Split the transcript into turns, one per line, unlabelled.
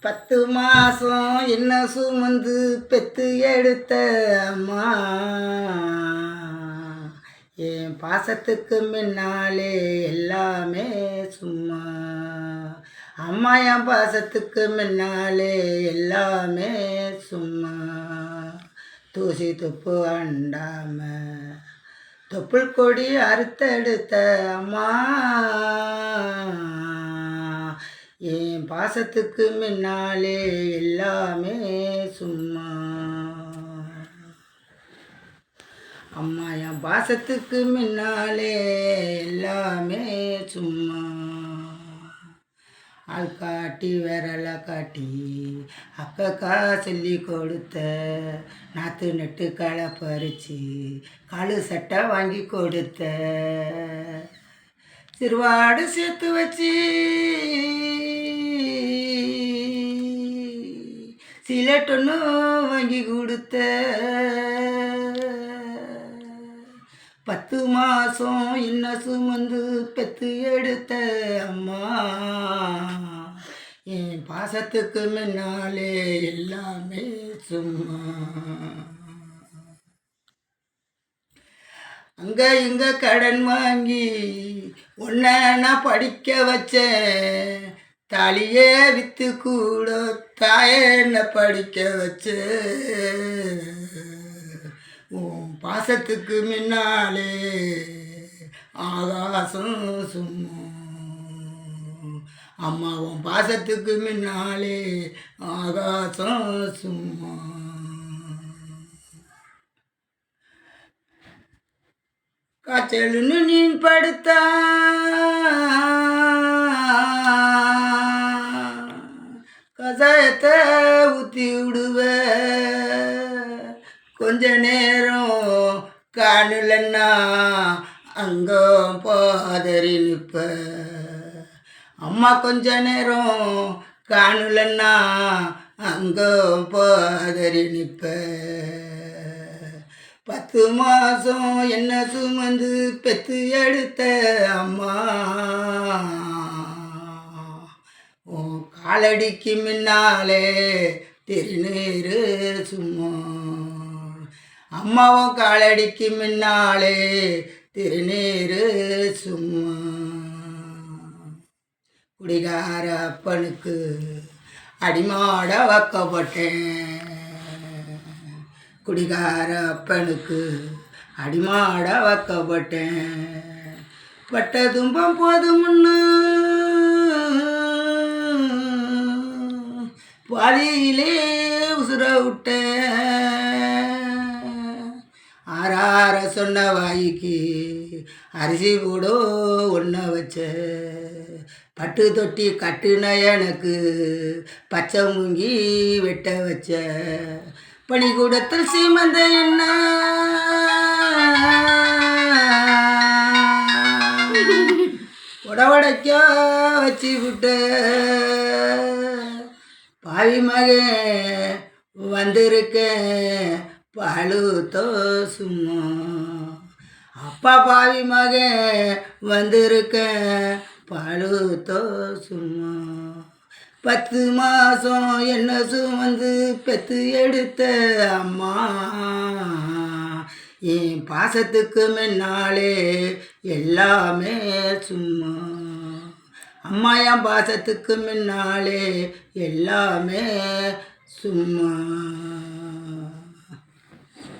பத்து மாசம் என்ன சுமந்து பெத்து எடுத்த அம்மா? என் பாசத்துக்கு முன்னாலே எல்லாமே சும்மா. அம்மா என் பாசத்துக்கு முன்னாலே எல்லாமே சும்மா. தூசி துப்பு அண்டாம தொப்புள் கொடி அறுத்தெடுத்த அம்மா. என் பாசத்துக்கு முன்னாலே எல்லாமே சும்மா. அம்மா என் பாசத்துக்கு முன்னாலே எல்லாமே சும்மா. ஆள் காட்டி விரலை காட்டி அக்கக்கா சொல்லி கொடுத்த நாற்று நட்டு களை பறித்து காலு சட்டை வாங்கி கொடுத்த. சிறுவாடு சேர்த்து வச்சு. சிலட்டொன்னு வாங்கி கொடுத்த. பத்து மாதம் இன்னும் சுமந்து பெத்து எடுத்த அம்மா. என் பாசத்துக்கு முன்னாலே எல்லாமே சும்மா. அங்கே இங்கே கடன் வாங்கி உன்னை நான் படிக்க வச்சேன். தாலியே வித்து கூட தாயே என்ன படிக்க வச்சேன். உன் பாசத்துக்கு முன்னாலே ஆகாசம் சும்மா. அம்மா உன் பாசத்துக்கு முன்னாலே ஆகாசம் சும்மா. காய்ச்சலுன்னு நீ படுத்தா. கசாயத்தை ஊற்றி விடுவ. கொஞ்ச நேரம் காணலன்னா அங்கே பாதறி நிற்ப. அம்மா கொஞ்ச நேரம் காணலன்னா அங்கே பாதறி நிற்ப. பத்து மாதம் என்ன சுமந்து பெத்து எடுத்த அம்மா. உன் காலடிக்கு முன்னாலே திருநீரு சும்மா. அம்மாவும் காலடிக்கு முன்னாலே திருநீரு சும்மா. குடிகார அப்பனுக்கு அடிமாட வைக்கப்பட்டேன். குடிகார அப்பனுக்கு அடிமாட வைக்கப்பட்டேன். பட்ட துன்பம் போதும்னு பாலியிலே உசுர விட்டேன். ஆறார சொன்ன வாய்க்கு அரிசி கூட ஒன்றை வச்ச பட்டு தொட்டி கட்டுன எனக்கு பச்சை முங்கி வெட்ட வச்ச பணிகூடத்தில் சீமந்த என்ன? உடவடைக்க வச்சு விட்ட பாவி மகன் வந்திருக்க பழு சும்மா. அப்பா பாவி மகன் வந்திருக்க பழு சும்மா. பத்து மாதம் என்ன சுமந்து பெத்து எடுத்த அம்மா. என் பாசத்துக்கு முன்னாலே எல்லாமே சும்மா. அம்மா என் பாசத்துக்கு முன்னாலே எல்லாமே சும்மா.